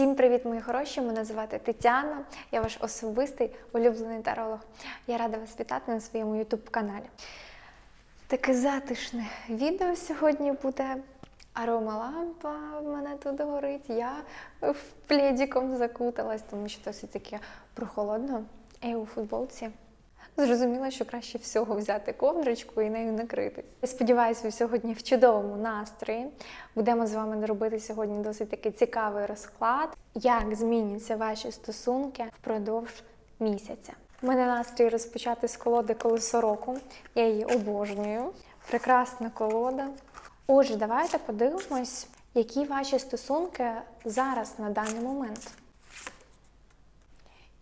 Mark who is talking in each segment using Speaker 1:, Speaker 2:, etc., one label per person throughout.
Speaker 1: Всім привіт, мої хороші! Мене звати Тетяна. Я ваш особистий улюблений таролог. Я рада вас вітати на своєму ютуб-каналі. Таке затишне відео сьогодні буде. Аромалампа в мене тут горить. Я в пледіком закуталась, тому що досить таке прохолодно. Я у футболці. Зрозуміла, що краще всього взяти ковдрочку і нею накритись. Я сподіваюся, ви сьогодні в чудовому настрої. Будемо з вами робити сьогодні досить такий цікавий розклад, як зміняться ваші стосунки впродовж місяця. У мене настрій розпочати з колоди колесо року. Я її обожнюю. Прекрасна колода. Отже, давайте подивимось, які ваші стосунки зараз на даний момент.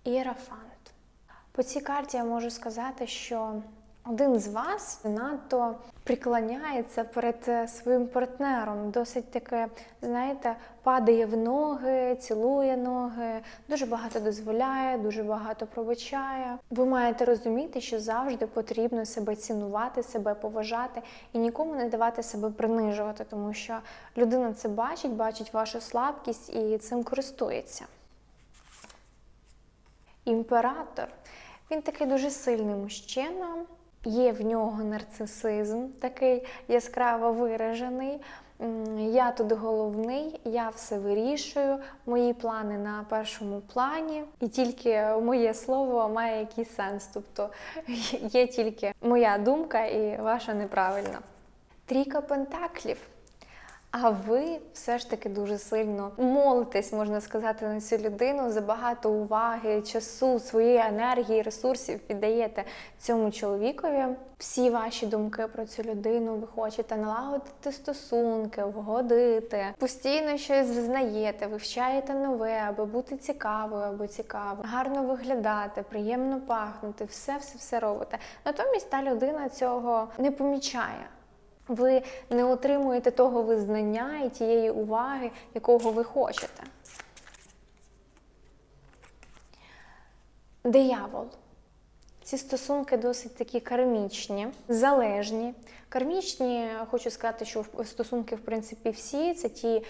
Speaker 1: Іерафант. По цій карті я можу сказати, що один з вас надто приклоняється перед своїм партнером, досить таке, знаєте, падає в ноги, цілує ноги, дуже багато дозволяє, дуже багато пробачає. Ви маєте розуміти, що завжди потрібно себе цінувати, себе поважати і нікому не давати себе принижувати, тому що людина це бачить, бачить вашу слабкість і цим користується. Імператор. Він такий дуже сильний мужчина, є в нього нарцисизм, такий яскраво виражений. Я тут головний, я все вирішую, мої плани на першому плані, і тільки моє слово має якийсь сенс. Тобто є тільки моя думка і ваша неправильна. Трійка пентаклів. А ви все ж таки дуже сильно молитесь, можна сказати, на цю людину забагато уваги, часу, своєї енергії, ресурсів віддаєте цьому чоловікові. Всі ваші думки про цю людину ви хочете налагодити стосунки, вгодити, постійно щось зазнаєте, вивчаєте нове, аби бути цікавою або цікавою, гарно виглядати, приємно пахнути, все, все, все робите. Натомість та людина цього не помічає. Ви не отримуєте того визнання і тієї уваги, якого ви хочете. Диявол. Ці стосунки досить такі кармічні, залежні. Кармічні, хочу сказати, що стосунки, в принципі, всі це ті,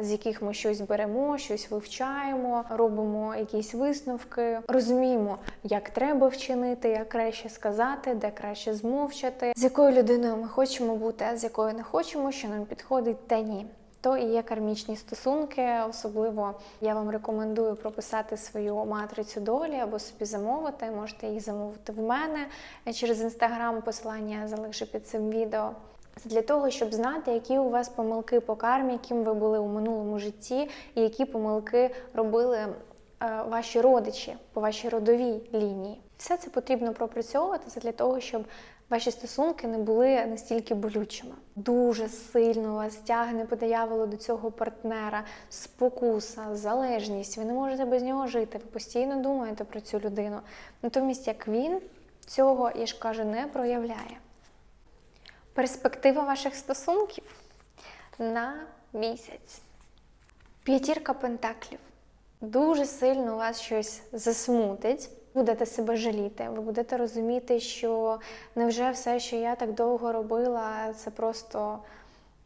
Speaker 1: з яких ми щось беремо, щось вивчаємо, робимо якісь висновки, розуміємо, як треба вчинити, як краще сказати, де краще змовчати, з якою людиною ми хочемо бути, а з якою не хочемо, що нам підходить, та ні. То і є кармічні стосунки, особливо я вам рекомендую прописати свою матрицю долі або собі замовити. Можете їх замовити в мене через інстаграм. Посилання я залишу під цим відео. Це для того, щоб знати, які у вас помилки по кармі, яким ви були у минулому житті, і які помилки робили ваші родичі по вашій родовій лінії. Все це потрібно пропрацьовувати для того, щоб ваші стосунки не були настільки болючими. Дуже сильно вас тягне по до цього партнера, спокуса, залежність. Ви не можете без нього жити. Ви постійно думаєте про цю людину. Натомість, як він цього, я ж кажу, не проявляє. Перспектива ваших стосунків на місяць. П'ятірка пентаклів. Дуже сильно вас щось засмутить. Будете себе жаліти, ви будете розуміти, що невже все, що я так довго робила, це просто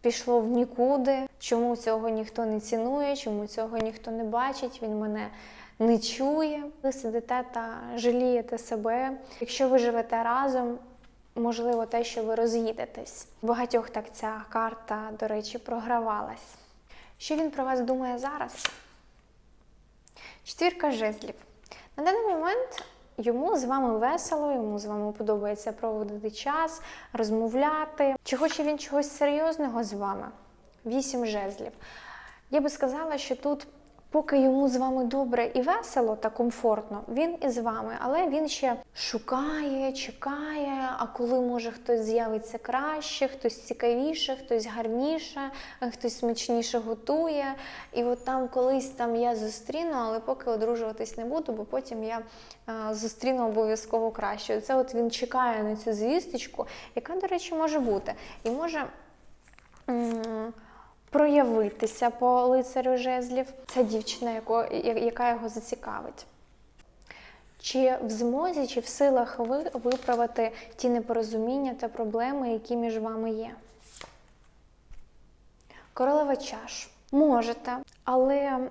Speaker 1: пішло в нікуди. Чому цього ніхто не цінує, чому цього ніхто не бачить, він мене не чує. Ви сидите та жалієте себе. Якщо ви живете разом, можливо, те, що ви роз'їдетесь. Багатьох так ця карта, до речі, програвалась. Що він про вас думає зараз? Четвірка жезлів. На даний момент йому з вами весело, йому з вами подобається проводити час, розмовляти. Чи хоче він чогось серйозного з вами? Вісім жезлів. Я би сказала, що тут Поки йому з вами добре і весело та комфортно, він із вами, але він ще шукає, чекає. А коли може хтось з'явиться краще, хтось цікавіше, хтось гарніше, хтось смачніше готує. І от там колись там я зустріну, але поки одружуватись не буду, бо потім я зустріну обов'язково краще. Це от він чекає на цю звісточку, яка, до речі, може бути. І може проявитися по лицарю жезлів. Це дівчина, яка його зацікавить. Чи в змозі, чи в силах ви виправити ті непорозуміння та проблеми, які між вами є? Королева чаш. Можете, але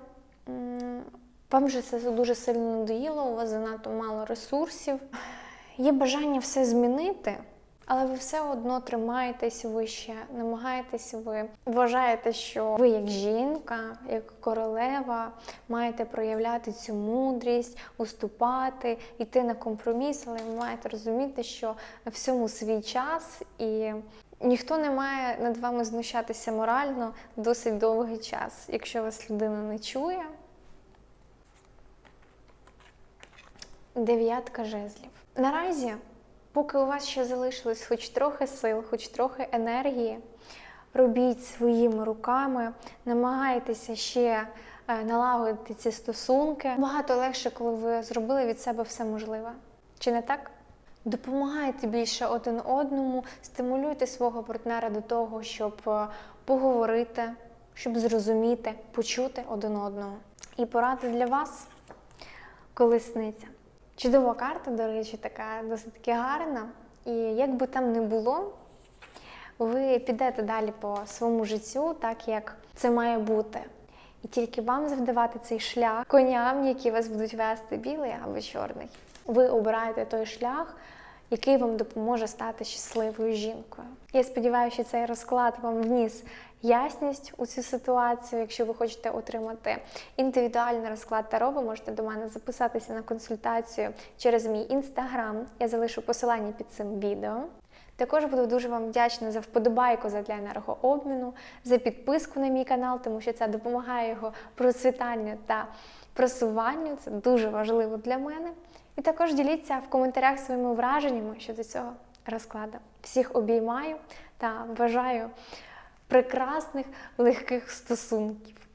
Speaker 1: Вам вже це дуже сильно надоїло, у вас занадто мало ресурсів. Є бажання все змінити, але ви все одно тримаєтесь вище, намагаєтесь ви. Вважаєте, що ви як жінка, як королева, маєте проявляти цю мудрість, уступати, йти на компроміс, але ви маєте розуміти, що всьому свій час і. Ніхто не має над вами знущатися морально досить довгий час. Якщо вас людина не чує, Дев'ятка жезлів. Наразі, поки у вас ще залишилось хоч трохи сил, хоч трохи енергії, робіть своїми руками, намагайтеся ще е, налагодити ці стосунки. Багато легше, коли ви зробили від себе все можливе. Чи не так? Допомагайте більше один одному, стимулюйте свого партнера до того, щоб е, поговорити, щоб зрозуміти, почути один одного. І порада для вас колесниця. Чудова карта, до речі, така досить гарна. І як би там не було, ви підете далі по своєму життю, так як це має бути. І тільки вам завдавати цей шлях коням, які вас будуть вести білий або чорний. Ви обираєте той шлях, який вам допоможе стати щасливою жінкою. Я сподіваюся, що цей розклад вам вніс ясність у цю ситуацію. Якщо ви хочете отримати індивідуальний розклад Таро, ви можете до мене записатися на консультацію через мій інстаграм. Я залишу посилання під цим відео. Також буду дуже вам вдячна за вподобайку задля енергообміну, за підписку на мій канал, тому що це допомагає його процвітанню та просуванню. Це дуже важливо для мене. І також діліться в коментарях своїми враженнями щодо цього розкладу. Всіх обіймаю та бажаю прекрасних легких стосунків.